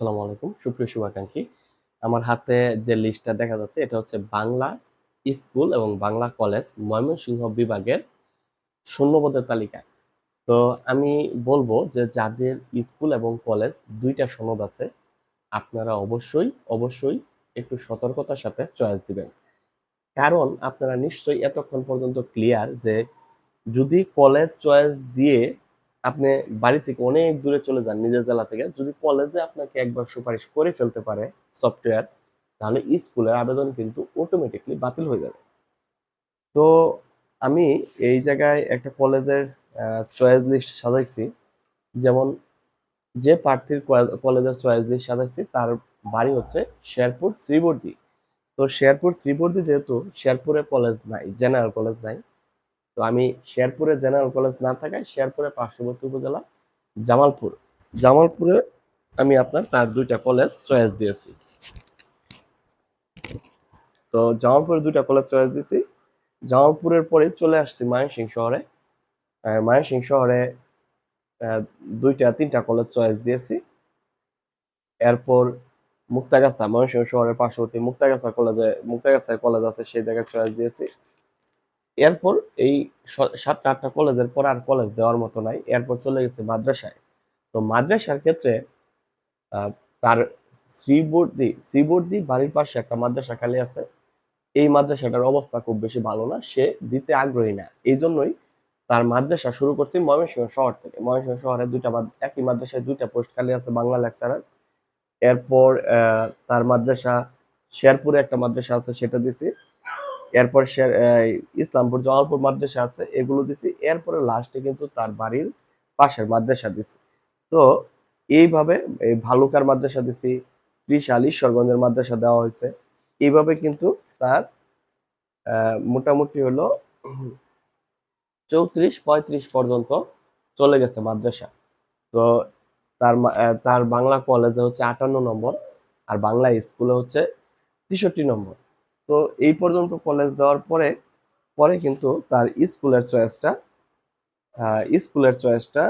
আসসালামু আলাইকুম, সুপ্রিয় শুভাকাঙ্ক্ষী। আমার হাতে যে লিস্টটা দেখা যাচ্ছে, এটা হচ্ছে বাংলা স্কুল এবং বাংলা কলেজ ময়মনসিংহ বিভাগের শূন্যপদের তালিকা। তো আমি বলব যে যাদের স্কুল এবং কলেজ দুইটা সনদ আছে, আপনারা অবশ্যই অবশ্যই একটু সতর্কতার সাথে চয়েস দিবেন। কারণ আপনারা নিশ্চয়ই এতক্ষণ পর্যন্ত ক্লিয়ার যে যদি কলেজ চয়েস দিয়ে আপনি বাড়ি থেকে অনেক দূরে চলে যান নিজের জেলা থেকে, যদি কলেজে আপনাকে একবার সুপারিশ করে ফেলতে পারে সফটওয়্যার তাহলে স্কুলের আবেদন কিন্তু অটোমেটিকলি বাতিল হয়ে যাবে। তো আমি এই জায়গায় একটা কলেজের চয়েস লিস্ট সাজাইছি। যেমন যে প্রার্থীর কলেজের চয়েস লিস্ট সাজাইছি, তার বাড়ি হচ্ছে শেরপুর শ্রীবর্দী। তো শেরপুর শ্রীবর্দী যেহেতু, শেরপুরে কলেজ নাই জেনারেল কলেজ নাই তো আমি শেরপুরে জেনারেল কলেজ না থাকায় শেরপুরে পার্শ্ববর্তী উপজেলা জামালপুর। জামালপুরে আমি আপনার তার দুইটা কলেজ চয়েস দিয়েছি। তো জামালপুরে দুইটা কলেজ চয়েস দিয়েছি। জামালপুরের পরে চলে আসছি মায়ানসিং শহরে। মায়ানসিং শহরে দুইটা, তিনটা কলেজ চয়েস দিয়েছি। এরপর মুক্তাগাছা ময়মনসিংহ শহরের পার্শ্ববর্তী মুক্তাগাছা কলেজে মুক্তাগাছা কলেজ আছে, সেই জায়গায় চয়েস দিয়েছি। এরপর এই সাতটা আটটা কলেজের পর আর কলেজ দেওয়ার মতো নাই। এরপর চলে গেছে মাদ্রাসায়। তো মাদ্রাসার ক্ষেত্রে তার শ্রীবর্দী শ্রীবর্দী বাড়ির পাশে একটা মাদ্রাসা খালি আছে। এই মাদ্রাসাটার অবস্থা খুব বেশি ভালো না, সে দিতে আগ্রহী না। এই জন্যই তার মাদ্রাসা শুরু করছি ময়মনসিংহ শহর থেকে। ময়মনসিংহ শহরে দুইটা একই মাদ্রাসায় দুইটা পোস্ট খালি আছে বাংলা লেকচারার এরপর তার মাদ্রাসা, শেরপুরে একটা মাদ্রাসা আছে, সেটা দিছি। এরপর ইসলামপুর জামালপুর মাদ্রাসা আছে, এগুলো দিছি। এরপরে লাস্টে কিন্তু তার বাড়ির পাশের মাদ্রাসা দিছি। তো এইভাবে এই ভালুকার মাদ্রাসা দিছি ত্রিশাল ঈশ্বরগঞ্জের মাদ্রাসা দেওয়া হয়েছে। এইভাবে কিন্তু তার মোটামুটি হলো চৌত্রিশ, পঁয়ত্রিশ পর্যন্ত চলে গেছে মাদ্রাসা। তো তার তার বাংলা কলেজে হচ্ছে আটান্ন নম্বর আর বাংলা স্কুলে হচ্ছে তেষট্টি নম্বর। তো এই পর্যন্ত কলেজ দেওয়ার পরে পরে কিন্তু তার স্কুলের চয়েসটা স্কুলের চয়েসটা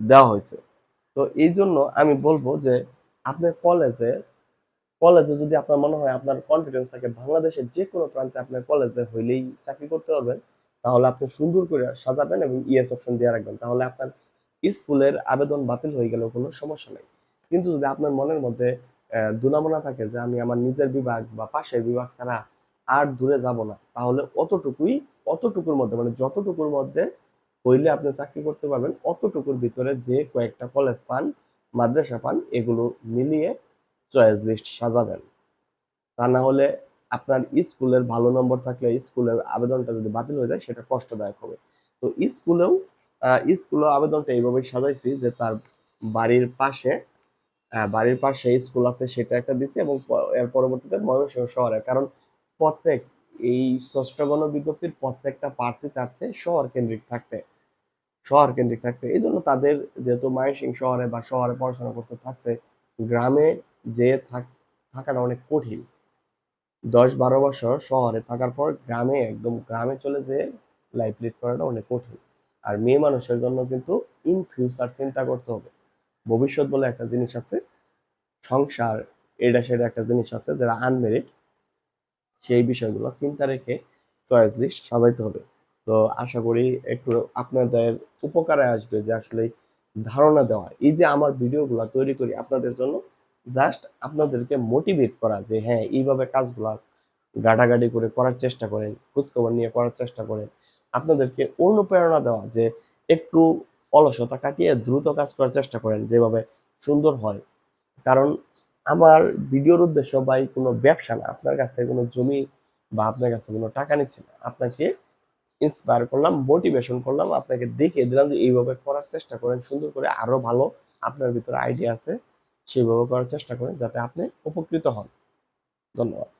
দেওয়া হয়েছে। তো এই জন্য আমি বলব যে আপনার কলেজে কলেজে যদি আপনার মনে হয় আপনার কনফিডেন্স থাকে, বাংলাদেশের যে কোনো প্রান্তে আপনার কলেজে হইলেই চাকরি করতে পারবেন। তাহলে আপনি সুন্দর করে সাজাবেন এবং ইএস অপশন দিয়ে রাখবেন। তাহলে আপনার স্কুলের আবেদন বাতিল হয়ে গেলেও কোনো সমস্যা নেই। কিন্তু যদি আপনার মনের মধ্যে দুনামনা থাকে যে আমি আমার নিজের বিভাগ বা পাশের বিভাগ ছাড়া আর দূরে যাব না। তাহলে অতটুকুই, অতটুকুর মধ্যে মানে যতটুকুর মধ্যে হইলে আপনি চাকরি করতে পারবেন, অতটুকুর ভিতরে যে কয়েকটা কলেজ পান, মাদ্রাসা পান, এগুলো মিলিয়ে চয়েস লিস্ট সাজাবেন। তা না হলে আপনার স্কুলের ভালো নম্বর থাকলে স্কুলের আবেদনটা যদি বাতিল হয়ে যায়, সেটা কষ্টদায়ক হবে। তো স্কুলেও স্কুলেও আবেদনটা এইভাবে সাজাইছি যে তার বাড়ির পাশে বাড়ির পাশে স্কুল আছে, সেটা একটা দিছি এবং এর পরবর্তীতে ময়মনসিংহ শহরে। কারণ প্রত্যেক, এই ষষ্ঠ গণ বিজ্ঞপ্তির প্রত্যেকটা প্রার্থী চাচ্ছে শহর কেন্দ্রিক থাকতে। শহর কেন্দ্রিক থাকতে। এই জন্য তাদের যেহেতু ময়মনসিংহ শহরে বা শহরে পড়াশোনা করতে থাকছে, গ্রামে যে থাকাটা অনেক কঠিন। দশ বারো বছর শহরে থাকার পর গ্রামে একদম, গ্রামে চলে যেয়ে লাইফ লিড করাটা অনেক কঠিন। আর মেয়ে মানুষের জন্য কিন্তু ইন ফিউচার চিন্তা করতে হবে। ভবিষ্যৎ বলে একটা জিনিস আছে, সংসার এটা সেটা একটা জিনিস আছে যারা আনমেরিড সেই বিষয়গুলো চিন্তা রেখে চয়েস লিস্ট সাজাইতে হবে। তো আশা করি একটু আপনাদের উপকারে আসবে যে আসলে ধারণা দেওয়া। এই যে আমার ভিডিওগুলো তৈরি করি আপনাদের জন্য জাস্ট আপনাদেরকে মোটিভেট করা যে হ্যাঁ এইভাবে কাজগুলা গাড়াগাড়ি করে করার চেষ্টা করেন, খোঁজখবর নিয়ে করার চেষ্টা করেন। আপনাদেরকে অনুপ্রেরণা দেওয়া যে একটু অলসতা কাটিয়ে দ্রুত কাজ করার চেষ্টা করেন, যেভাবে সুন্দর হয়। কারণ আমার ভিডিওর উদ্দেশ্য বা কোনো ব্যবসা না, আপনার কাছ থেকে কোনো জমি বা আপনার কাছে কোনো টাকা নিচ্ছে না। আপনাকে ইন্সপায়ার করলাম মোটিভেশন করলাম, আপনাকে দেখিয়ে দিলাম যে এইভাবে করার চেষ্টা করেন, সুন্দর করে আরও ভালো আপনার ভিতরে আইডিয়া আছে, সেইভাবে করার চেষ্টা করেন যাতে আপনি উপকৃত হন। ধন্যবাদ।